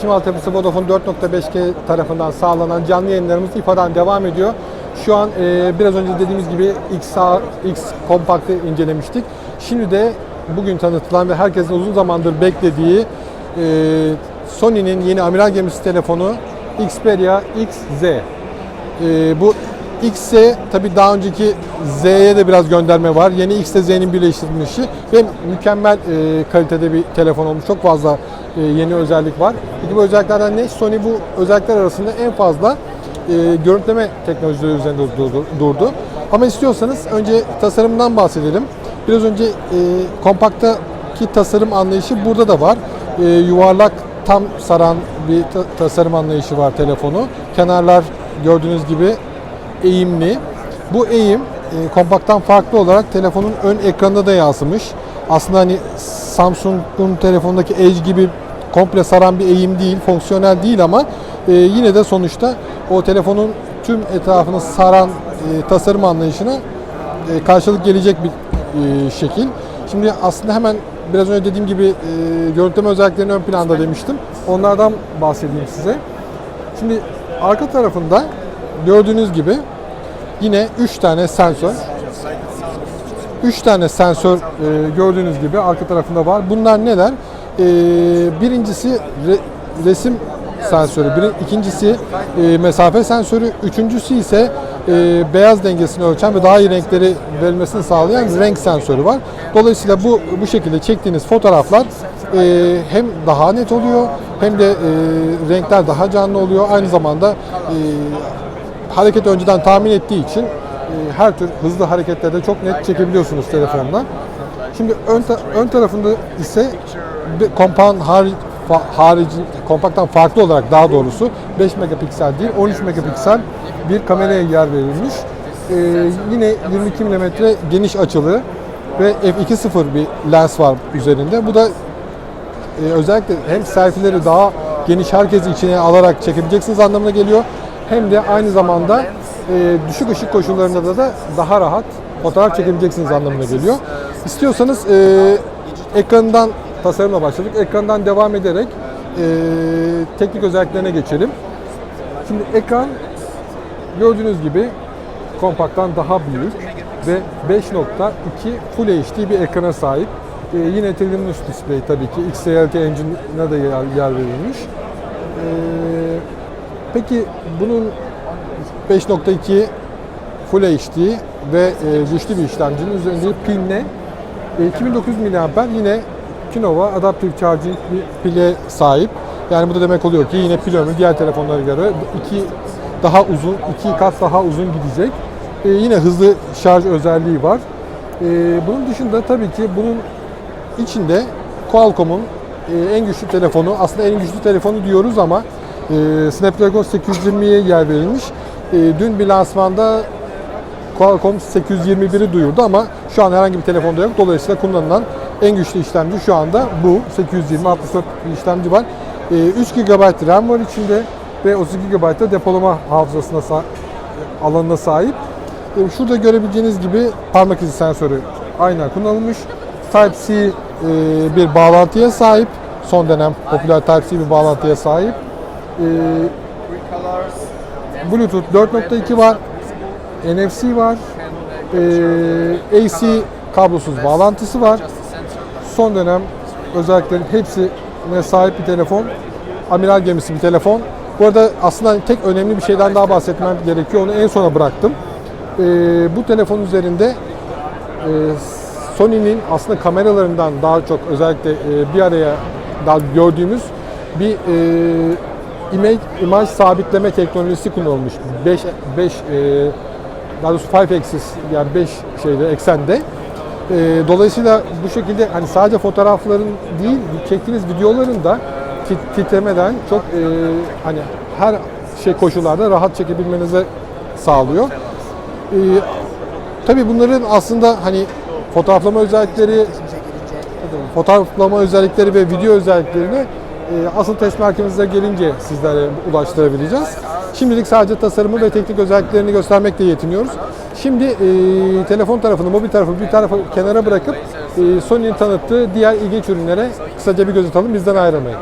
Şimdi altyapısı Vodafone 4.5G tarafından sağlanan canlı yayınlarımız İFA'dan devam ediyor. Şu an e, biraz önce dediğimiz gibi X, X kompaktı incelemiştik. Şimdi de bugün tanıtılan ve herkesin uzun zamandır beklediği e, Sony'nin yeni amiral gemisi telefonu Xperia XZ. E, bu X'e tabi daha önceki Z'ye de biraz gönderme var. Yeni X ile Z'nin birleştirilmişi ve mükemmel e, kalitede bir telefon olmuş. Çok fazla e, yeni özellik var. Bu özelliklerden ne? Sony bu özellikler arasında en fazla e, görüntüleme teknolojileri üzerinde durdu. Ama istiyorsanız önce tasarımdan bahsedelim. Biraz önce e, kompaktaki tasarım anlayışı burada da var. E, yuvarlak tam saran bir ta- tasarım anlayışı var telefonu. Kenarlar gördüğünüz gibi eğimli. Bu eğim e, kompakttan farklı olarak telefonun ön ekranında da yansımış. Aslında hani Samsung'un telefonundaki Edge gibi komple saran bir eğim değil, fonksiyonel değil ama e, yine de sonuçta o telefonun tüm etrafını saran e, tasarım anlayışına e, karşılık gelecek bir e, şekil. Şimdi aslında hemen biraz önce dediğim gibi e, görüntüleme özelliklerini ön planda demiştim. Onlardan bahsedeyim size. Şimdi arka tarafında gördüğünüz gibi yine 3 tane sensör. 3 tane sensör e, gördüğünüz gibi arka tarafında var. Bunlar neler? E, birincisi re- resim sensörü, biri, ikincisi e, mesafe sensörü, üçüncüsü ise e, beyaz dengesini ölçen ve daha iyi renkleri verilmesini sağlayan renk sensörü var. Dolayısıyla bu bu şekilde çektiğiniz fotoğraflar e, hem daha net oluyor hem de e, renkler daha canlı oluyor. Aynı zamanda e, hareket önceden tahmin ettiği için e, her tür hızlı hareketlerde çok net çekebiliyorsunuz telefonla. Şimdi ön, ta- ön tarafında ise bir kompağın harici, fa- harici, kompakttan farklı olarak daha doğrusu 5 megapiksel değil 13 megapiksel bir kameraya yer verilmiş. E, yine 22 mm geniş açılı ve f2.0 bir lens var üzerinde. Bu da e, özellikle hem selfie'leri daha geniş herkesi içine alarak çekebileceksiniz anlamına geliyor. Hem de aynı zamanda e, düşük ışık koşullarında da, da daha rahat fotoğraf çekebileceksiniz anlamına geliyor. İstiyorsanız e, ekrandan tasarımla başladık. Ekrandan devam ederek e, teknik özelliklerine geçelim. Şimdi ekran gördüğünüz gibi kompakttan daha büyük ve 5.2 Full HD bir ekrana sahip. Ee, yine Trillion Display tabii ki XRLT Engine'ına da yer, yer verilmiş. Ee, peki bunun 5.2 Full HD ve e, güçlü bir işlemcinin üzerinde pil ne? E, 2900 mAh yine Kinova Adaptive Charging bir pile sahip. Yani bu da demek oluyor ki yine pil ömrü diğer telefonlara göre iki daha uzun, iki kat daha uzun gidecek. E, yine hızlı şarj özelliği var. E, bunun dışında tabii ki bunun içinde Qualcomm'un e, en güçlü telefonu, aslında en güçlü telefonu diyoruz ama e, Snapdragon 820'ye yer verilmiş. E, dün bir lansmanda Qualcomm 821'i duyurdu ama şu an herhangi bir telefonda yok. Dolayısıyla kullanılan en güçlü işlemci şu anda bu. 820 64 bir işlemci var. Ee, 3 GB RAM var içinde ve 32 GB da depolama hafızasına alanına sahip. Ee, Şurada görebileceğiniz gibi parmak izi sensörü aynen kullanılmış. Type-C e, bir bağlantıya sahip. Son dönem popüler Type-C bir bağlantıya sahip. Ee, Bluetooth 4.2 var. NFC var. Ee, AC kablosuz bağlantısı var. Son dönem özelliklerin hepsine sahip bir telefon. Amiral gemisi bir telefon. Bu arada aslında tek önemli bir şeyden daha bahsetmem gerekiyor. Onu en sona bıraktım. Ee, bu telefon üzerinde e, Sony'nin aslında kameralarından daha çok özellikle e, bir araya daha gördüğümüz bir e, imaj, imaj sabitleme teknolojisi kullanılmış. 5 5 daha doğrusu 5 axis yani 5 şeyde eksende. E, dolayısıyla bu şekilde hani sadece fotoğrafların değil çektiğiniz videoların da tit- titremeden çok e, hani her şey koşullarda rahat çekebilmenize sağlıyor. E, tabii bunların aslında hani fotoğraflama özellikleri fotoğraflama özellikleri ve video özelliklerini e, asıl test merkezimize gelince sizlere ulaştırabileceğiz. Şimdilik sadece tasarımı ve teknik özelliklerini göstermekle yetiniyoruz. Şimdi e, telefon tarafını, mobil tarafı bir tarafa kenara bırakıp e, Sony'nin tanıttığı diğer ilginç ürünlere kısaca bir göz atalım. Bizden ayrılmayın.